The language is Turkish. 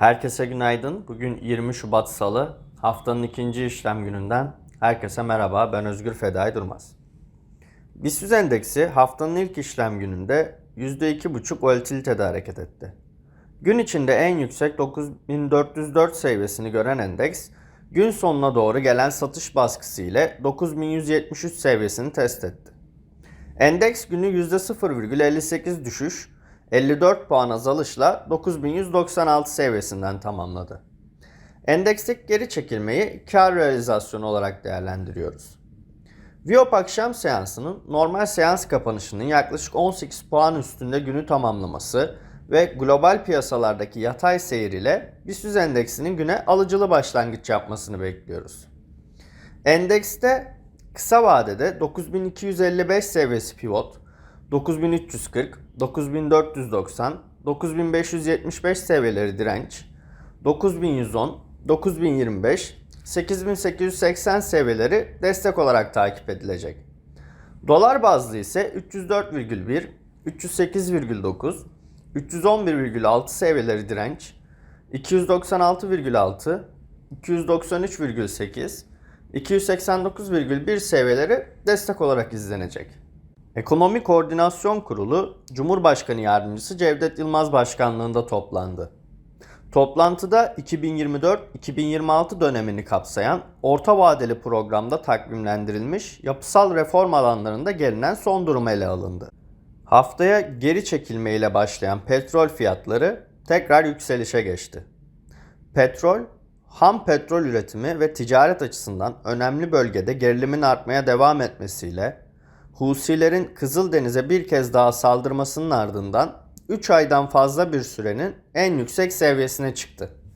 Herkese günaydın. Bugün 20 Şubat Salı. Haftanın ikinci işlem gününden herkese merhaba. Ben Özgür Fedai Durmaz. BIST endeksi haftanın ilk işlem gününde %2,5 volatilitede hareket etti. Gün içinde en yüksek 9404 seviyesini gören endeks, gün sonuna doğru gelen satış baskısı ile 9173 seviyesini test etti. Endeks günü %0,58 düşüş, 54 puan azalışla 9196 seviyesinden tamamladı. Endeksteki geri çekilmeyi kar realizasyonu olarak değerlendiriyoruz. Viyop akşam seansının normal seans kapanışının yaklaşık 18 puan üstünde günü tamamlaması ve global piyasalardaki yatay seyir ile BIST endeksinin güne alıcılı başlangıç yapmasını bekliyoruz. Endekste kısa vadede 9255 seviyesi pivot, 9340, 9490, 9575 seviyeleri direnç, 9110, 9025, 8880 seviyeleri destek olarak takip edilecek. Dolar bazlı ise 304,1, 308,9, 311,6 seviyeleri direnç, 296,6, 293,8, 289,1 seviyeleri destek olarak izlenecek. Ekonomi Koordinasyon Kurulu Cumhurbaşkanı Yardımcısı Cevdet Yılmaz Başkanlığında toplandı. Toplantıda 2024-2026 dönemini kapsayan orta vadeli programda takvimlendirilmiş yapısal reform alanlarında gelinen son durum ele alındı. Haftaya geri çekilmeyle başlayan petrol fiyatları tekrar yükselişe geçti. Petrol, ham petrol üretimi ve ticaret açısından önemli bölgede gerilimin artmaya devam etmesiyle Husilerin Kızıldeniz'e bir kez daha saldırmasının ardından 3 aydan fazla bir sürenin en yüksek seviyesine çıktı.